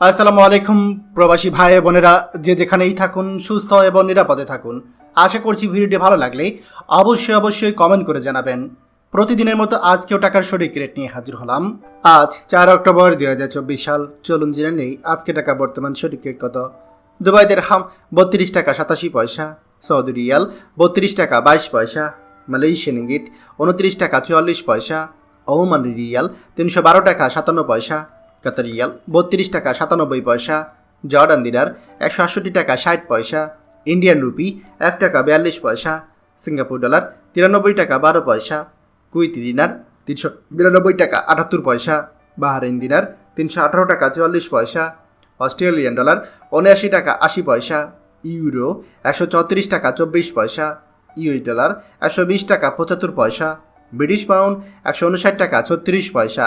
আসসালামু আলাইকুম, প্রবাসী ভাই বোনেরা। যে যেখানেই থাকুন, সুস্থ এবং নিরাপদে থাকুন। আশা করছি ভিডিওটি ভালো লাগলে অবশ্যই অবশ্যই কমেন্ট করে জানাবেন। প্রতিদিনের মতো আজকেও টাকার সঠিক রেট নিয়ে হাজির হলাম। আজ চার অক্টোবর দুই হাজার চব্বিশ সাল। চলুন জেনে নেই আজকে টাকা বর্তমান সঠিক রেট কত। দুবাই দেড়হাম বত্রিশ টাকা সাতাশি পয়সা। সৌদি রিয়াল, বত্রিশ টাকা বাইশ পয়সা। মালয়েশিয়ান ইঙ্গিত উনত্রিশ টাকা চুয়াল্লিশ পয়সা। ওমান রিয়াল, তিনশো বারো টাকা সাতান্ন পয়সা। কাতার রিয়াল, বত্রিশ টাকা সাতানব্বই পয়সা। জর্ডান দিনার একশো আটষট্টি টাকা ষাট পয়সা। ইন্ডিয়ান রুপি এক টাকা বিয়াল্লিশ পয়সা। সিঙ্গাপুর ডলার তিরানব্বই টাকা বারো পয়সা। কুইতি দিনার তিনশো বিরানব্বই টাকা আটাত্তর পয়সা। বাহারিন দিনার তিনশো আঠারো টাকা চুয়াল্লিশ পয়সা। অস্ট্রেলিয়ান ডলার উনআশি টাকা আশি পয়সা। ইউরো একশো চৌত্রিশ টাকা চব্বিশ পয়সা। ইউএস ডলার একশো বিশ টাকা পঁচাত্তর পয়সা। ব্রিটিশ পাউন্ড একশো উনষাট টাকা ছত্রিশ পয়সা।